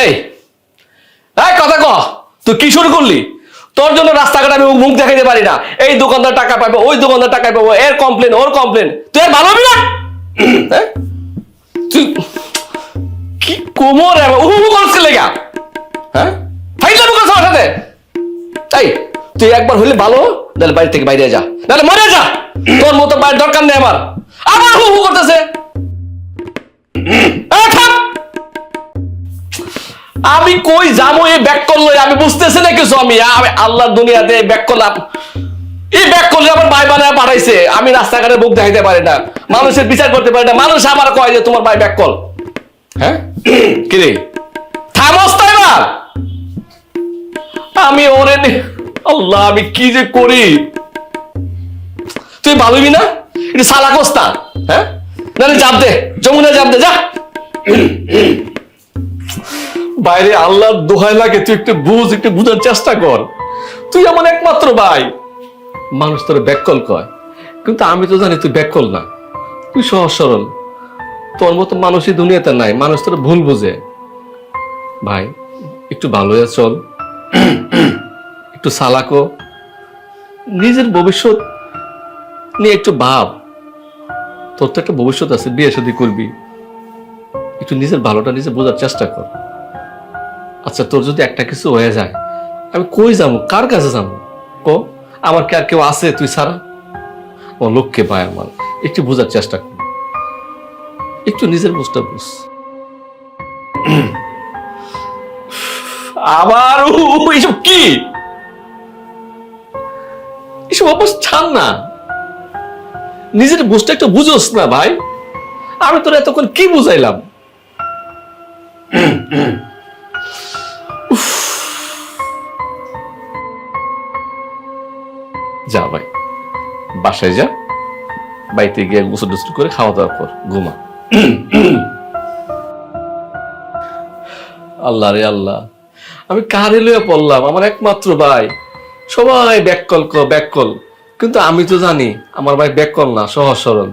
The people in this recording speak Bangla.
এই এই কথা তুই কি শুরু করলি? তোর জন্য রাস্তাঘাট আমি মুখ দেখাইতে পারি না। এই দোকানদার টাকা পাবো ওই দোকানদার টাকা পাবো এর কমপ্লেন ওর কমপ্লেন তুই আর ভালো না? হ্যাঁ? কি কোমর হ্যাঁ? সাথে? তাই তুই একবার হলে ভালো তাহলে বাড়ি থেকে বাইরে যা। নাহলে মরে যা। তোর মতো বাইরের দরকার নেই আমার। আবার হু হু করতেছে! আমি কই যাব এই ব্যাক করল আমি বুঝতেছি না কিছু আমি। আমি আল্লাহর দুনিয়াতে ব্যাক করলাম এই ব্যাক করলে আমার ভাই বানায় পাঠাইছে। আমি রাস্তাঘাটে মুখ দেখাইতে পারি না। মানুষের বিচার করতে পারি না। মানুষ আমার কয় যে তোমার ভাই ব্যাক কল হ্যাঁ? কি রে? থামস তাই আমি ওরে আল্লাহ, আমি কি যে করি? তুই ভাববি না? এটা সালা কোস্তা হ্যাঁ? না চাপ দে। যমুনা চাপ দে, যা। বাইরে আল্লাহর দোহাই লাগে, তুই একটু বুঝ, একটু বুঝার চেষ্টা কর। তুই আমার একমাত্র ভাই। মানুষ তোর ব্যাককল কয়। কিন্তু আমি তো জানি তুই ব্যাককল না। তুই সহজ সরল। তোর মতো মানুষই দুনিয়াতে নাই, মানুষ তোর ভুল বুঝে। ভাই, একটু ভালো চল। একটু সালাকো। নিজের ভবিষ্যৎ নিয়ে একটু ভাব। তোর তো একটা ভবিষ্যৎ আছে বিয়ে শাদী করবি। একটু নিজের ভালোটা নিজে বোঝার চেষ্টা কর। আচ্ছা তোর যদি একটা কিছু হয়ে যায় আমি কই যাব? কার কাছে যাব? ও আমার কে আর কেউ আছে তুই ছাড়া? ও লোককে পায় আমার একটু বোঝার চেষ্টা কর। একটু নিজের বুঝটা বুঝ। আবার উ, উ, এইসব কি এসব অবশ্য ছাড় না। নিজের বুঝটা একটু বুঝোস না ভাই। আমি তোর এতক্ষণ কি বুঝাইলাম? যা ভাই, বাসায় যা। বাড়িতে গিয়ে গোসল টোসল করে খাওয়া দাওয়া কর, ঘুমা। আল্লাহ রে আল্লাহ, আমি কারে লইয়া পড়লাম? আমার একমাত্র ভাই। সবাই ব্যাককল ব্যাককল। কিন্তু আমি তো জানি আমার ভাই ব্যাককল না সহজ সরল।